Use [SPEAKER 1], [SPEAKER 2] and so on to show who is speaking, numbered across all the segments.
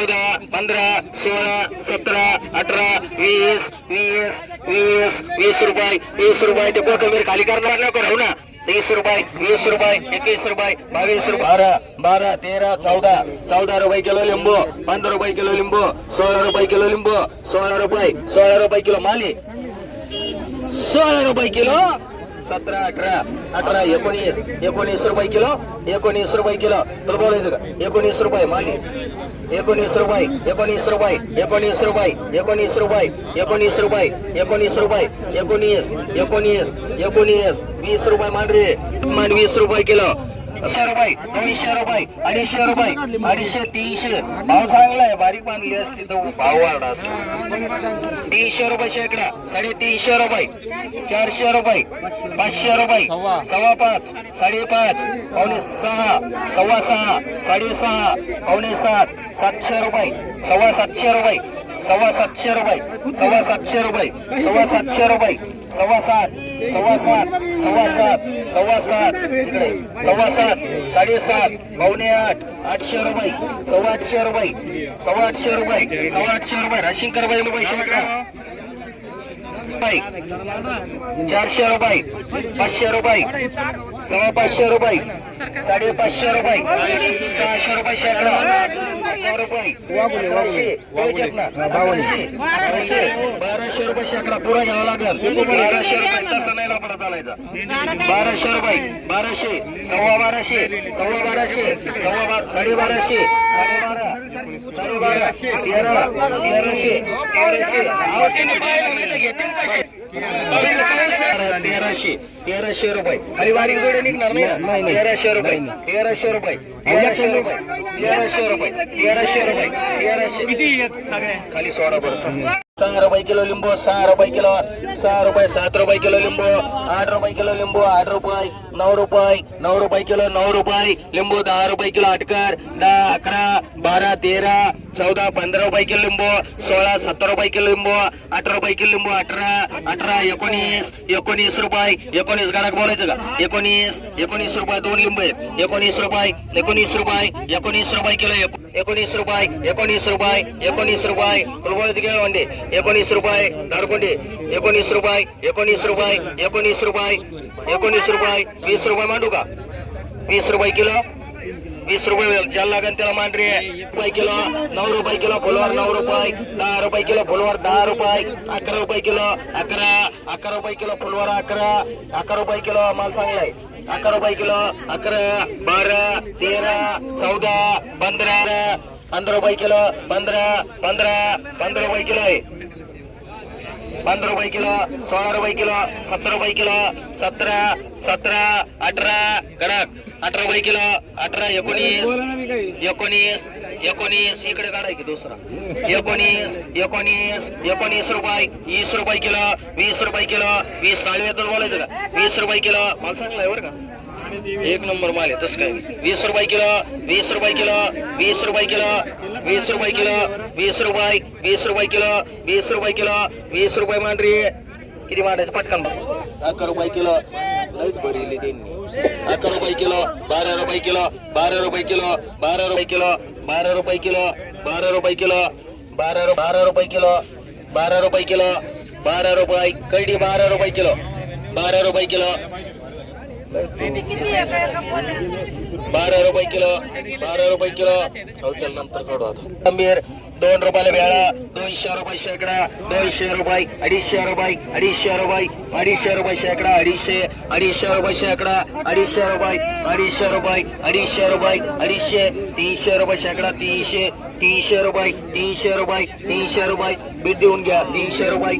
[SPEAKER 1] चौदा पंधरा सोळा सतरा अठरा वीस वीस वीस वीस रुपये वीस रुपये. ते कोथंबीर खाली करणार नको राहू ना. तीस रुपये वीस रुपये एकवीस रुपये बावीस रुपये. बारा बारा तेरा चौदा. चौदा रुपये किलो लिंबू पंधरा रुपये किलो लिंबू सोळा रुपये किलो लिंबू सोळा रुपये सोळा रुपये किलो माली सोळा रुपये किलो सतरा अठरा अठरा एकोणीस एकोणीस रुपये किलो एकोणीस रुपये किलो. तुला बोलायचं का? एकोणीस रुपये मागे. एकोणीस रुपये एकोणीस रुपये एकोणीस रुपये एकोणीस रुपये एकोणीस रुपये एकोणीस रुपये एकोणीस एकोणीस एकोणीस वीस रुपये मांडरे. मान वीस रुपये किलो. रुपये दोनशे रुपये अडीचशे रुपये अडीचशे तीनशे. भाव चांगला आहे बारीक बांधली असती तर भाव वाढला असता. तीनशे रुपये शेकडा साडेतीनशे रुपये चारशे रुपये पाचशे रुपये सव्वा पाच साडेपाच पावणे सहा सव्वा सहा साडेसहा पावणे सात सातशे रुपये सव्वा सातशे रुपये. सव्वा सातशे रुपये सव्वा सातशे रुपये सव्वा सातशे रुपये सव्वा सात सव्वा सात सव्वा सात सव्वा सात इकडे सव्वा सात साडेसात पावणे आठ आठशे रुपये सव्वा आठशे रुपये सव्वा आठशे रुपये सव्वा आठशे रुपये राशींकर बाई रुपये चारशे रुपये. पाचशे रुपये. सव्वा पाचशे रुपये. साडेपाचशे रुपये. सहाशे रुपये शेकडा. हजार रुपये. बाराशे. रुपये शेकडा. पुरा घ्यावा लागेल. बाराशे रुपये तसा नाही लापडा चालायचा. बाराशे रुपये. बाराशे. सव्वा बाराशे. सव्वा बाराशे. सव्वा साडे बाराशे साडे बारा तेराशे तेराशे रुपये खाली बारीक जोडे निघणार नाही? तेराशे रुपये तेराशे रुपये तेराशे रुपये तेराशे रुपये तेराशे रुपये तेराशे खाली सोडा बरं सहा रुपये किलो लिंबू सहा रुपये किलो सहा रुपये सात रुपये किलो लिंबू आठ रुपये किलो लिंबू आठ रुपये नऊ रुपये नऊ रुपये किलो नऊ रुपये लिंबू दहा रुपये किलो अटकर दहा अकरा बारा तेरा चौदा पंधरा रुपये किलो लिंबू सोळा सत्तर रुपये किलो लिंबू अठरा रुपये किलो लिंबू अठरा अठरा एकोणीस एकोणीस रुपये एकोणीस गाडक बोलायचं का एकोणीस एकोणीस रुपये दोन लिंबू आहेत एकोणीस रुपये एकोणीस रुपये एकोणीस रुपये किलो एकोणीस रुपये एकोणीस रुपये एकोणीस रुपये रुपये गेलो म्हणजे एकोणीस रुपये दारकोंडे एकोणीस रुपये एकोणीस रुपये एकोणीस रुपये एकोणीस रुपये वीस रुपये मांडू का वीस रुपये किलो वीस रुपये ज्याला लागेल त्याला मांडरे रुपये किलो नऊ रुपये किलो फुलवार नऊ रुपये दहा रुपये किलो फुलवार दहा रुपये अकरा रुपये किलो अकरा अकरा रुपये किलो फुलवार अकरा अकरा रुपये किलो माल चांगलाय अकरा रुपये किलो अकरा बारा तेरा चौदा पंधरा पंधरा रुपये किलो पंधरा पंधरा पंधरा रुपये किलो आहे. पंधरा रुपये किलो सोळा रुपये किलो सतरा रुपये किलो सतरा सतरा अठरा कडक अठरा रुपये किलो अठरा एकोणीस एकोणीस एकोणीस इकडे काढाय की दुसरा एकोणीस एकोणीस एकोणीस रुपये वीस रुपये किलो वीस रुपये किलो वीस साडे बोलायचं का वीस रुपये किलो माल चांगला आहे बरं का एक नंबर माल आहे तसं काय वीस रुपये किलो वीस रुपये किलो वीस रुपये किलो वीस रुपये किलो वीस रुपये वीस रुपये किलो वीस रुपये किलो वीस रुपये मांडरी किती मांडायचं पटकन अकरा रुपये किलो लईच भरली त्यांनी अकरा रुपये किलो बारा रुपये किलो बारा रुपये किलो बारा रुपये किलो बारा रुपये किलो बारा रुपये किलो बारा रु- बारा रुपये किलो बारा रुपये किलो बारा रुपये कैडी बारा रुपये किलो बारा रुपये किलो बारा रुपये किलो बारा रुपये किलो हॉटेल नंतर काढू आता गंभीर दोन रुपयाला वेळा दोनशे रुपये शेकडा दोनशे रुपये अडीचशे रुपये अडीचशे रुपये अडीचशे रुपये शेकडा अडीचशे अडीचशे रुपये शेकडा अडीचशे रुपये अडीचशे रुपये अडीचशे रुपये अडीचशे तीनशे रुपये शेकडा तीनशे तीनशे रुपये तीनशे रुपये तीनशे रुपये. बीट देऊन घ्या तीनशे रुपये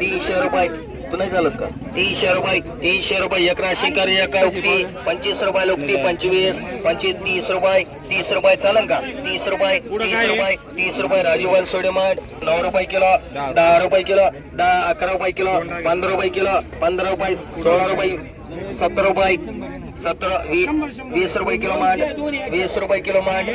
[SPEAKER 1] तीनशे रुपये. तू नाही चालत का? तीनशे रुपये तीनशे रुपये एक राशी कर एक उक्ती पंचवीस रुपये उक्ती पंचवीस पंचवीस तीस रुपये तीस रुपये चालन का? तीस रुपये तीस रुपये तीस रुपये राजूवाल सोडेमाट नऊ रुपये किलो दहा रुपये किलो दहा अकरा रुपये किलो पंधरा रुपये किलो पंधरा रुपये सोळा रुपये सत्तर रुपये सतरा वीस रुपये किलो मांड वीस रुपये किलो मांड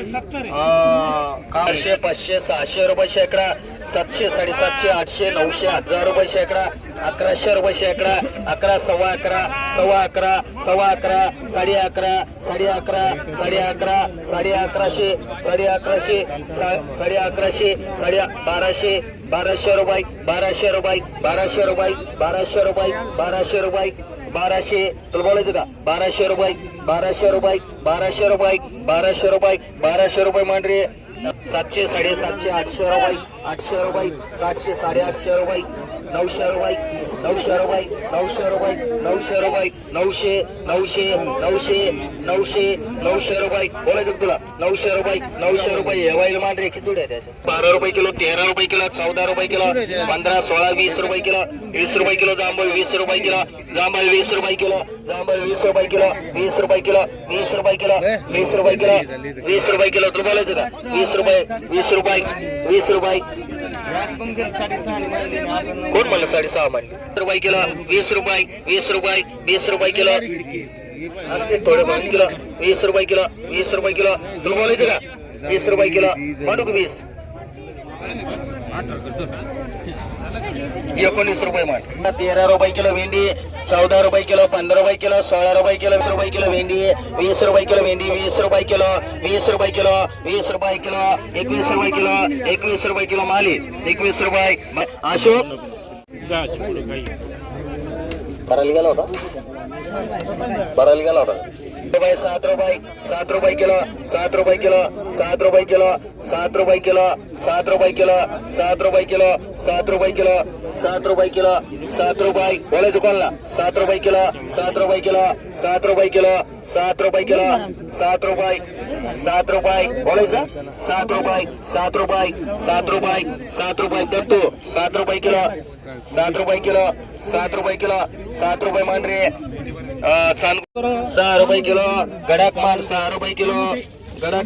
[SPEAKER 1] चारशे पाचशे सहाशे रुपये शेकडा सातशे साडेसातशे आठशे नऊशे हजार रुपये शेकडा अकराशे रुपये शेकडा अकरा सव्वा अकरा सव्वा अकरा सव्वा अकरा साडे अकरा साडे अकरा साडे अकरा साडे अकराशे साडे अकराशे सा- साडे अकराशे साडे बाराशे बाराशे रुपये बाराशे रुपये बाराशे रुपये बाराशे रुपये बाराशे रुपये बाराशे तुला बोलायचं का बाराशे रुपये बाराशे रुपये बाराशे रुपये बाराशे रुपये बाराशे रुपये मांडरे सातशे साडेसातशे आठशे रुपये आठशे रुपये सातशे साडेआठशे रुपये. नऊशे रुपये नऊशे रुपये नऊशे रुपये नऊशे रुपये नऊशे नऊशे नऊशे नऊशे नऊशे रुपये बोलायचं तुला नऊशे रुपये नऊशे रुपये हेवाईल मांडरे किती आहे त्याच्या बारा रुपये किलो तेरा रुपये किलो चौदा रुपये किलो पंधरा सोळा वीस रुपये किलो वीस रुपये किलो जांभूळ वीस रुपये किलो जांभूळ वीस रुपये किलो जांभूळ वीस रुपये किलो वीस रुपये किलो वीस रुपये किलो वीस रुपये किलो वीस रुपये किलो तुला बोलायचं का वीस रुपये वीस रुपये वीस रुपये कोण म्हणलं साडेसहा मांडली रुपये किलो वीस रुपये वीस रुपये वीस रुपये किलो. असते थोडे पाणी किलो. वीस रुपये किलो वीस रुपये किलो. तुला बोलायचं का? वीस रुपये किलो. मांडू का वीस? एकोणीस रुपये मांड तेरा रुपये किलो भेंडी चौदा रुपये किलो पंधरा रुपये किलो सोळा रुपये किलो वीस रुपये किलो भेंडी वीस रुपये किलो भेंडी वीस रुपये किलो वीस रुपये किलो वीस रुपये किलो एकवीस रुपये किलो एकवीस रुपये किलो माली एकवीस रुपये अशोक? भरायला गेला होता? भरायला गेला होता? रुपये सात रुपये सात रुपये किलो सात रुपये किलो सात रुपये किलो सात रुपये किलो सात रुपये किलो सात रुपये किलो सात रुपये किलो सात रुपये किलो सात रुपये बोलायचं कोणला सात रुपये किलो सात रुपये किलो सात रुपये किलो सात रुपये किलो सात रुपये सात रुपये बोलायचं सात रुपये सात रुपये सात रुपये सात रुपये दत्तू सात रुपये किलो सात रुपये किलो सात रुपये किलो सात रुपये मांडरे चांद सहा रुपये किलो गडाक माल सहा रुपये किलो गडाक